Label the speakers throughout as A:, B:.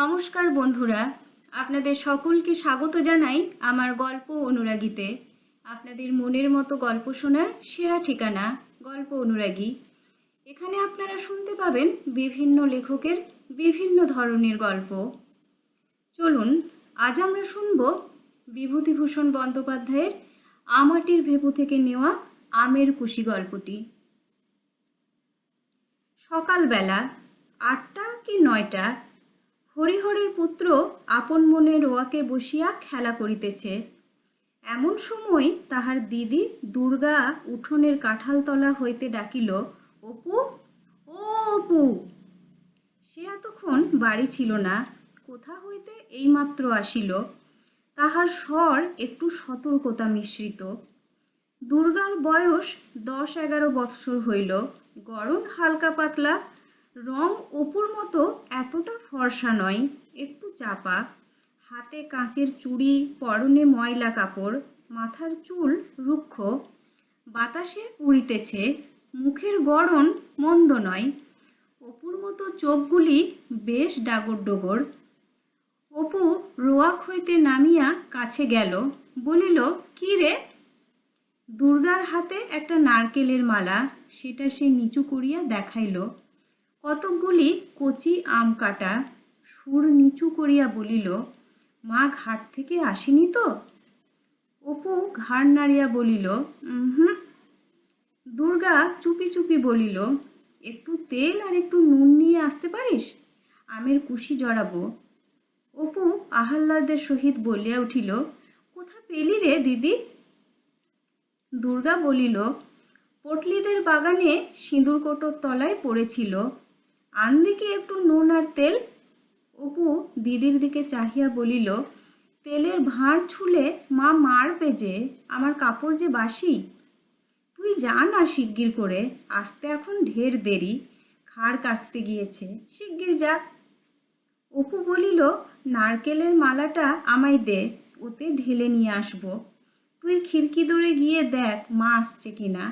A: নমস্কার বন্ধুরা, আপনাদের সকলকে স্বাগত জানাই আমার গল্প অনুরাগীতে। আপনাদের মনের মতো গল্প শোনার সেরা ঠিকানা, গল্প অনুরাগী। এখানে আপনারা শুনতে পাবেন বিভিন্ন লেখকের বিভিন্ন ধরনের গল্প। চলুন, আজ আমরা শুনব বিভূতিভূষণ বন্দ্যোপাধ্যায়ের আমাটির ভেপু থেকে নেওয়া আমের কুশি গল্পটি। সকালবেলা আটটা কি নয়টা হরিহরের পুত্র আপন মনে রোয়াকে বসিয়া খেলা করিতেছে। এমন সময় তাহার দিদি দুর্গা উঠোনের কাঁঠালতলা হইতে ডাকিল, অপু, ও অপু! সে এতক্ষণ বাড়ি ছিল না, কোথা হইতে এইমাত্র আসিল, তাহার স্বর একটু সতর্কতা মিশ্রিত। দুর্গার বয়স দশ এগারো বৎসর হইল, গরম হালকা পাতলা রং অপুর মতো এতটা ফর্সা নয়। একটু চাপা। হাতে কাঁচের চুড়ি, পরনে ময়লা কাপড়, মাথার চুল রুক্ষ। বাতাসে উড়িতেছে। মুখের গড়ন মন্দ নয়। অপুর মতো চোখগুলি বেশ ডাগর ডোগর অপু রোয়াক হইতে নামিয়া কাছে গেল। বলিল, কি রে? দুর্গার হাতে একটা নারকেলের মালা। সেটা সে নিচু করিয়া দেখাইল। কতকগুলি কচি আম কাটা সুর নিচু করিয়া বলিল, মা ঘাট থেকে আসেনি তো? অপু ঘাড় নাড়িয়া বলিল হুম দুর্গা চুপি চুপি বলিল, একটু তেল আর একটু নুন নিয়ে আসতে পারিস? আমের কুশি জড়াবো। অপু আহ্লাদের সহিত বলিয়া উঠিল, কোথা পেলি রে দিদি? দুর্গা বলিল, পটলিদের বাগানে সিঁদুর কোটোর তলায় পড়েছিল। আন দিকে একটু নুন আর তেল। অপু দিদির দিকে চাহিয়া বলিল, তেলের ভাঁড় ছুলে মা মারবে যে আমার কাপড় যে বাসি। তুই যা না শিগগির করে, আসতে এখন ঢের দেরি। খাড় কাস্তে গিয়েছে, শিগগির যা। অপু বলিল, নারকেলের মালাটা আমায় দে, ওতে ঢেলে নিয়ে আসব। তুই খিড়কি দূরে গিয়ে দেখ মা আসছে কিনা?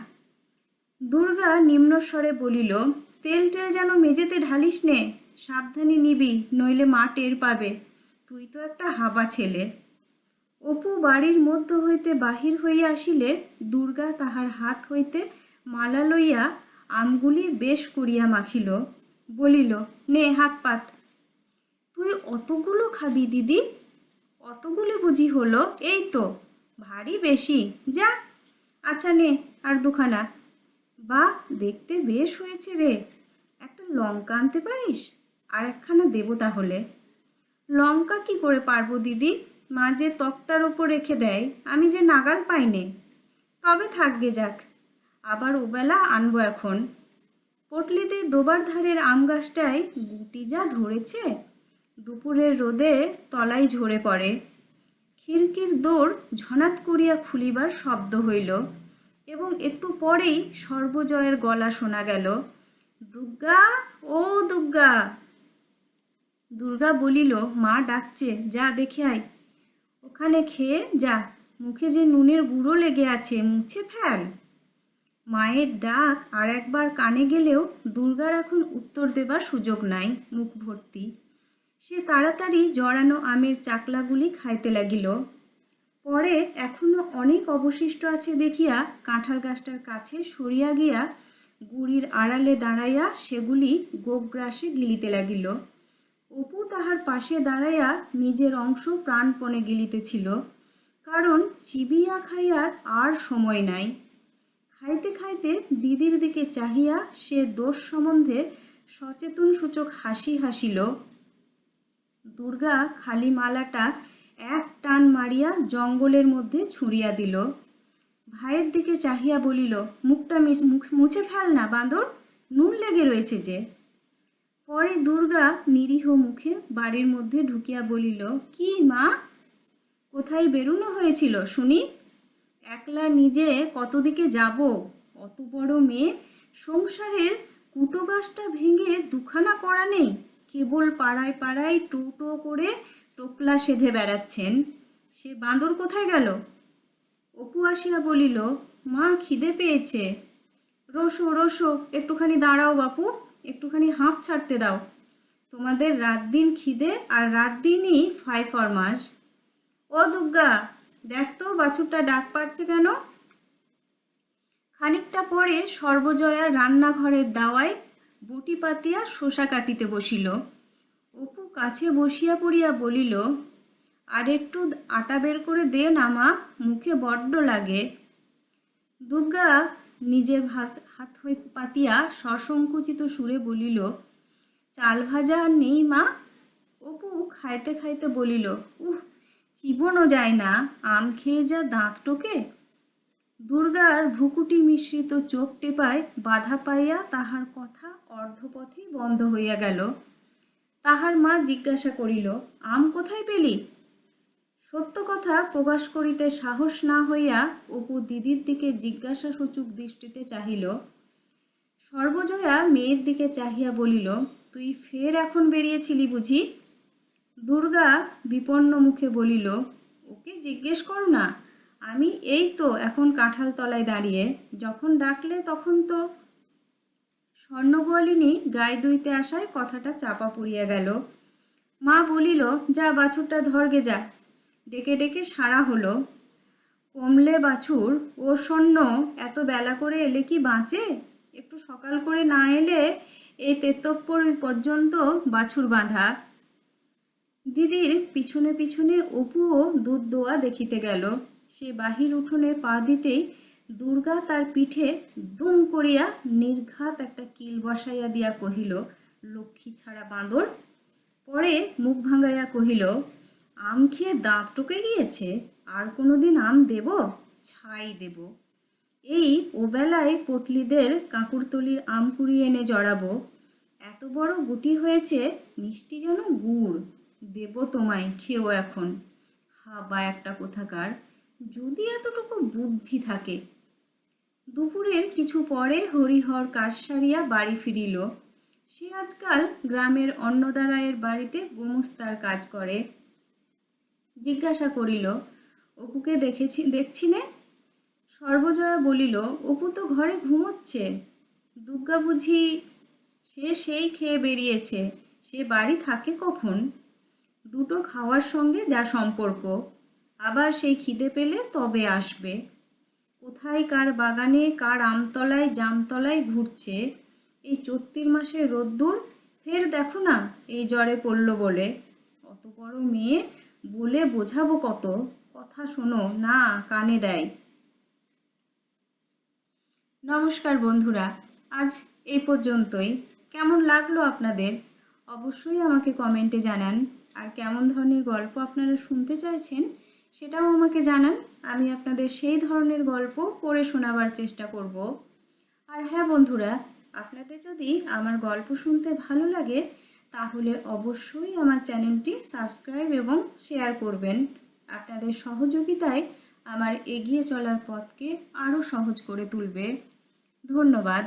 A: দুর্গা নিম্নস্বরে বলিল তেল টেল যেন মেঝেতে ঢালিস নে, সাবধানে নিবি, নইলে মা টের পাবে। তুই তো একটা হাবা ছেলে। অপু বাড়ির মধ্য হইতে বাহির হইয়া আসিলে দুর্গা তাহার হাত হইতে মালা লইয়া আমগুলি বেশ করিয়া মাখিল, বলিল, নে হাত পাত। তুই অতগুলো খাবি দিদি? অতগুলো বুঝি হলো, এই তো, ভারী বেশি, যা। আচ্ছা নে, আর দুখানা। বাহ, দেখতে বেশ হয়েছে রে। একটা লঙ্কা আনতে পারিস? আর একখানা দেবো তাহলে। লঙ্কা কি করে পারব দিদি? মা যে তক্তার ওপর রেখে দেয়, আমি যে নাগাল পাইনে। তবে থাকবে যাক, আবার ওবেলা আনব এখন। পটলিদের ডোবার ধারের আম গাছটায় গুটি যা ধরেছে, দুপুরের রোদে তলায় ঝরে পড়ে। খিড়কির দৌড় ঝনাত করিয়া খুলিবার শব্দ হইল। এবং একটু পরেই সর্বজয়ের গলা শোনা গেল, দুর্গা, ও দুর্গা। দুর্গা বলিল, মা ডাকছে, যা দেখে আয়। ওখানে খেয়ে যা, মুখে যে নুনের গুঁড়ো লেগে আছে, মুছে ফেল। মায়ের ডাক আর একবার কানে গেলেও দুর্গার এখন উত্তর দেবার সুযোগ নাই, মুখ ভর্তি। সে তাড়াতাড়ি জড়ানো আমের চাকলাগুলি খাইতে লাগিল। পরে এখনও অনেক অবশিষ্ট আছে দেখিয়া কাঁঠাল গাছটার কাছে সরিয়া গিয়া গুড়ির আড়ালে দাঁড়াইয়া সেগুলি গোগ্রাসে গিলিতে লাগিল। অপু তাহার পাশে দাঁড়াইয়া নিজের অংশ প্রাণপণে গিলিতেছিল, কারণ চিবিয়া খাইয়ার আর সময় নাই। খাইতে খাইতে দিদির দিকে চাহিয়া সে দোষ সম্বন্ধে সচেতন সূচক হাসি হাসিল। দুর্গা খালি মালাটা এক টান মারিয়া জঙ্গলের মধ্যে ছুঁড়িয়া দিল। ভাইয়ের দিকে চাহিয়া বলিল, মুখটা মুছে ফেল না বাঁদর, নুন লেগে রয়েছে যে। পরে দুর্গা নিরীহ মুখে বাড়ির মধ্যে ঢুকিয়া বলিল, কি মা? কোথায় বেরোনো হয়েছিল শুনি? একলা নিজে কতদিকে যাব? অত বড় মেয়ে, সংসারের কুটো গাছটা ভেঙে দুখানা করা নেই। কেবল পাড়ায় পাড়ায় টো টো করে টোকলা সেধে বেড়াচ্ছেন, সে বাঁদর কোথায় গেল? অপু আসিয়া বলিল, মা, খিদে পেয়েছে। রসো রসো, একটুখানি দাঁড়াও বাপু, একটুখানি হাঁপ ছাড়তে দাও। তোমাদের রাত দিন খিদে আর রাত দিনই ফাই ফরমাস ও দুর্গা, দেখ তো বাছুরটা ডাক পাচ্ছে কেন? খানিকটা পরে সর্বজয়া রান্নাঘরের দাওয়ায় বটি পাতিয়া শোষা কাটিতে বসিল। কাছে বসিয়া পড়িয়া বলিল আর একটু আটা বের করে দে না মা, মুখে বড্ড লাগে। দুর্গা নিজের ভাত, হাত হইতে পাতিয়া সসংকুচিত সুরে বলিল, চাল ভাজা আর নেই মা। অপু খাইতে খাইতে বলিল, উহ চিবনও যায় না, আম খেয়ে যা দাঁত টোকে। দুর্গার ভুকুটি মিশ্রিত চোখ টেপায় বাধা পাইয়া তাহার কথা অর্ধপথেই বন্ধ হইয়া গেল। তাহার মা জিজ্ঞাসা করিল, আম কোথায় পেলি? সত্য কথা প্রকাশ করিতে সাহস না হইয়া অপু দিদির দিকে জিজ্ঞাসা সূচক দৃষ্টিতে চাহিল। সর্বজয়া মেয়ের দিকে চাহিয়া বলিল, তুই ফের এখন বেরিয়েছিলি বুঝি? দুর্গা বিপন্ন মুখে বলিল, ওকে জিজ্ঞেস কর না, আমি এই তো এখন কাঁঠাল তলায় দাঁড়িয়ে, যখন ডাকলে তখন তো স্বর্ণগোয়ালিনী গায়ে দুইতে আসায় কথাটা চাপা পড়িয়া গেল। মা বলিল, যা বাছুরটা ধরগে যা। ডেকে ডেকে সারা হলো। কমলে বাছুর, ও স্বর্ণ, এত বেলা করে এলে কি বাঁচে? একটু সকাল করে না এলে এই তেতপ্পর পর্যন্ত বাছুর বাঁধা। দিদির পিছনে পিছনে অপুও দুধ দোয়া দেখিতে গেল। সে বাহির উঠোনে পা দিতেই দুর্গা তার পিঠে দুম করিয়া নির্ঘাত একটা কিল বসাইয়া দিয়া কহিল, লক্ষ্মী ছাড়া বাঁদর? পরে মুখ ভাঙাইয়া কহিল, আম খেয়ে দাঁত টুকে গিয়েছে, আর কোনোদিন আম দেব? ছাই দেব। এই ওবেলায় পটলিদের কাঁকুরতলির আম কুড়িয়ে এনে জড়াবো। এত বড় গুটি হয়েছে, মিষ্টি যেন গুড়। দেব তোমায়, খেও এখন। হাবা একটা কোথাকার। যদি এতটুকু বুদ্ধি থাকে দুপুরের কিছু পরে হরিহর কাজ সারিয়া বাড়ি ফিরিল। সে আজকাল গ্রামের অন্নদারায়ের বাড়িতে গোমস্তার কাজ করে। জিজ্ঞাসা করিল, অপুকে দেখেছি দেখছি নে সর্বজয়া বলিল, অপু তো ঘরে ঘুমোচ্ছে। দুর্গা বুঝি সে সেই খেয়ে বেরিয়েছে। সে বাড়ি থাকে কখন? দুটো খাওয়ার সঙ্গে যা সম্পর্ক। আবার সেই খিদে পেলে তবে আসবে। কোথায় কার বাগানে কার আমতলায় জামতলায় ঘুরছে? এই চত্তির মাসের রোদ্দুর? ফের দেখো না, এই জ্বরে পড়ল বলে। অত বড় মেয়ে, বলে বোঝাবো কত। কথা শোনো, না কানে দেয়। নমস্কার বন্ধুরা, আজ এই পর্যন্তই। কেমন লাগল আপনাদের? অবশ্যই আমাকে কমেন্টে জানান। আর কেমন ধরনের গল্প আপনারা শুনতে চাইছেন সেটাও আমাকে জানান। আমি আপনাদের সেই ধরনের গল্প পড়ে শোনাবার চেষ্টা করব। আর হ্যাঁ বন্ধুরা, আপনাদের যদি আমার গল্প শুনতে ভালো লাগে, তাহলে অবশ্যই আমার চ্যানেলটি সাবস্ক্রাইব এবং শেয়ার করবেন। আপনাদের সহযোগিতায় আমার এগিয়ে চলার পথকে আরও সহজ করে তুলবে। ধন্যবাদ।